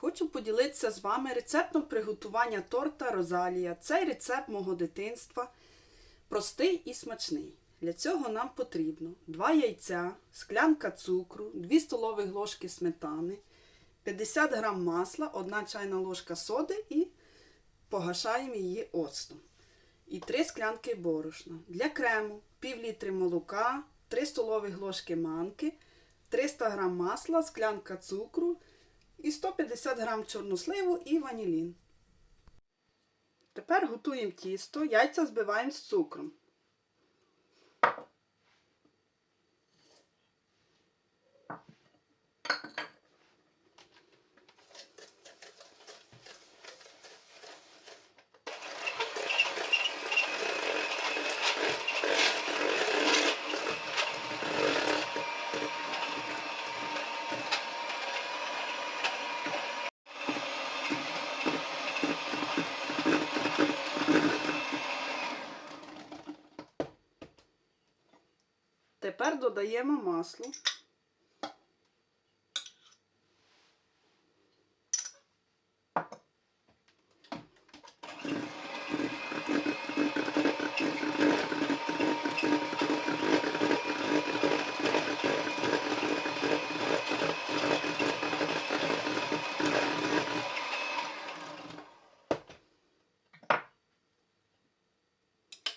Хочу поділитися з вами рецептом приготування торта Розалія. Цей рецепт мого дитинства простий і смачний. Для цього нам потрібно 2 яйця, склянка цукру, 2 столові ложки сметани, 50 г масла, 1 чайна ложка соди і погашаємо її оцтом. І 3 склянки борошна. Для крему пів літри молока, 3 столові ложки манки, 300 г масла, склянка цукру і 150 г чорносливу і ванілін. Тепер готуємо тісто, яйця збиваємо з цукром. Тепер додаємо масло.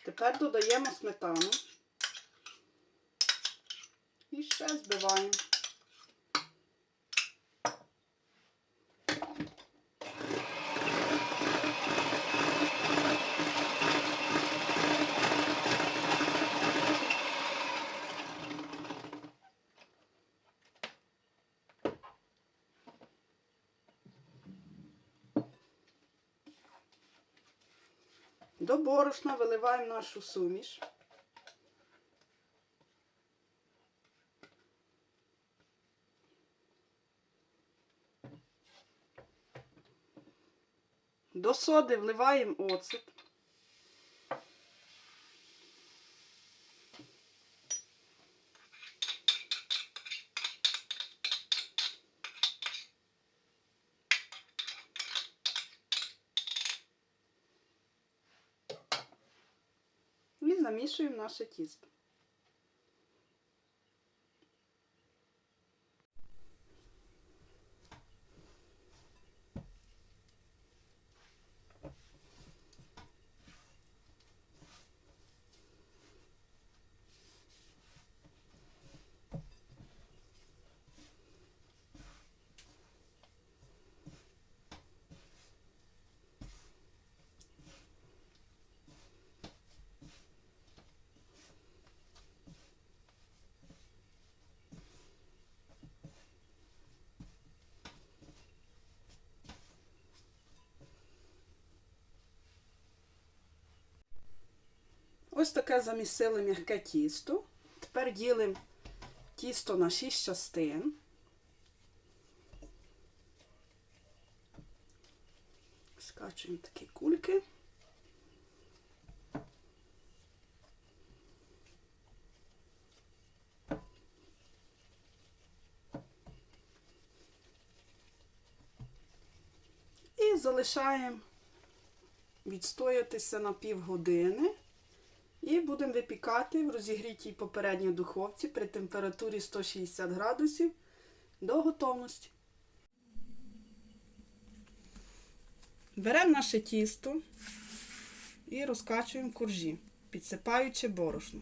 Тепер додаємо сметану. Збиваємо. До борошна виливаємо нашу суміш. До соди вливаємо оцет. І замішуємо наше тісто. Ось таке замісили м'яке тісто. Тепер ділимо тісто на 6 частин. Скачуємо такі кульки. І залишаємо відстоятися на півгодини. І будемо випікати в розігрітій попередній духовці при температурі 160 градусів до готовності. Беремо наше тісто і розкачуємо коржі, підсипаючи борошно.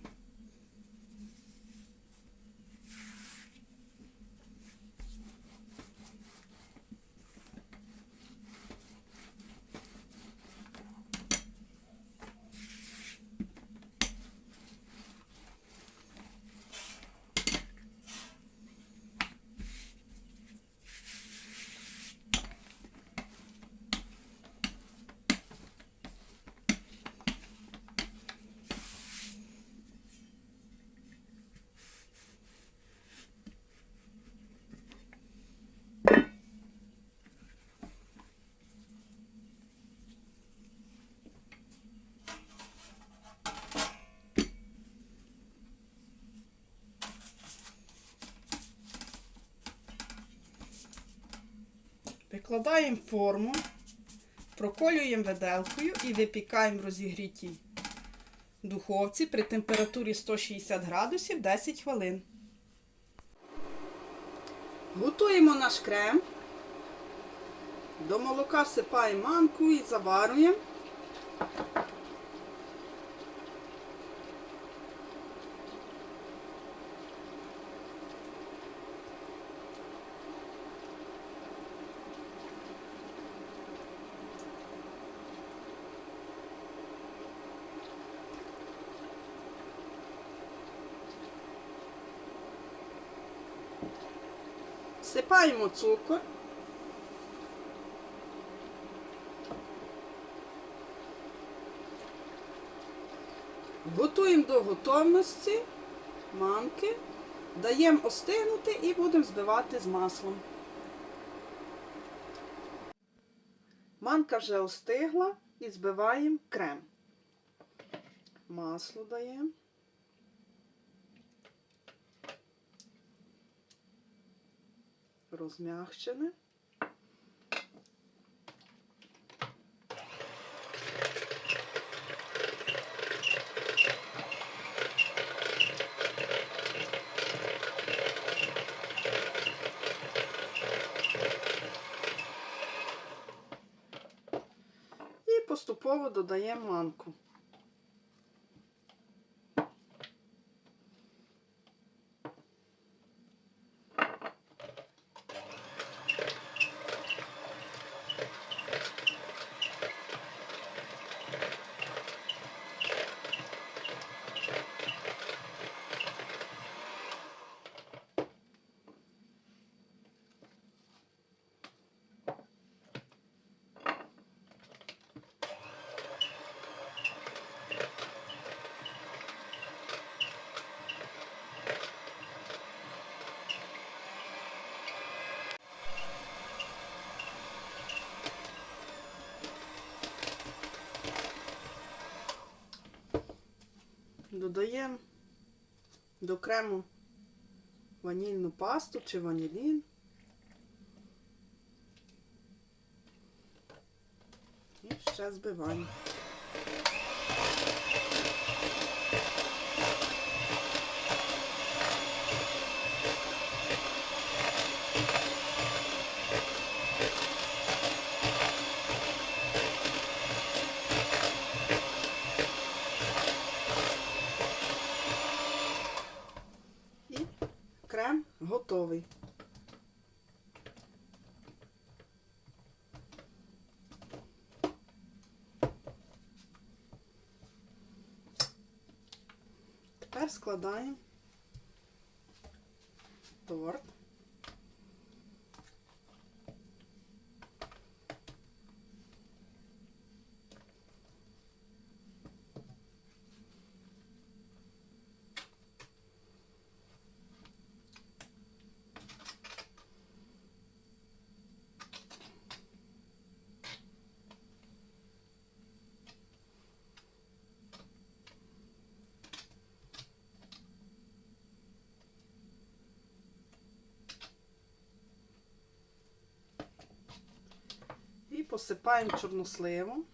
Викладаємо форму, проколюємо виделкою і випікаємо в розігрітій духовці при температурі 160 градусів 10 хвилин. Готуємо наш крем. До молока всипаємо манку і заварюємо. Всипаємо цукор. Готуємо до готовності манки, даємо остигнути і будемо збивати з маслом. Манка вже остигла і збиваємо крем. Масло даємо. Розмягчене. Поступово додаємо манку. Додаємо до крему ванільну пасту чи ванілін. І ще збиваємо. І крем готовий. Тепер складаємо торт. Посипаємо чорносливом.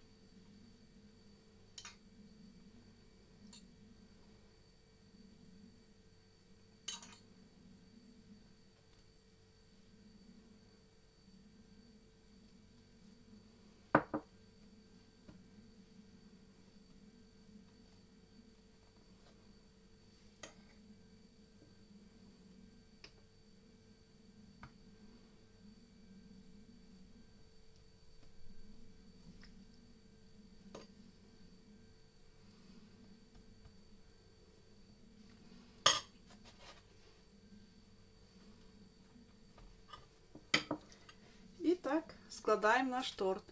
І так складаємо наш торт.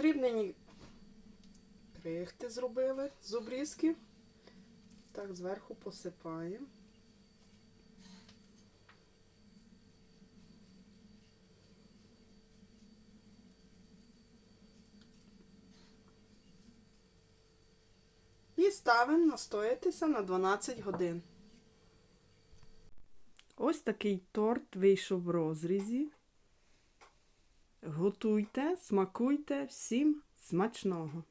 Подрібнені крихти зробили з обрізків. Так, зверху посипаємо. І ставимо настоятися на 12 годин. Ось такий торт вийшов в розрізі. Готуйте, смакуйте, всім смачного!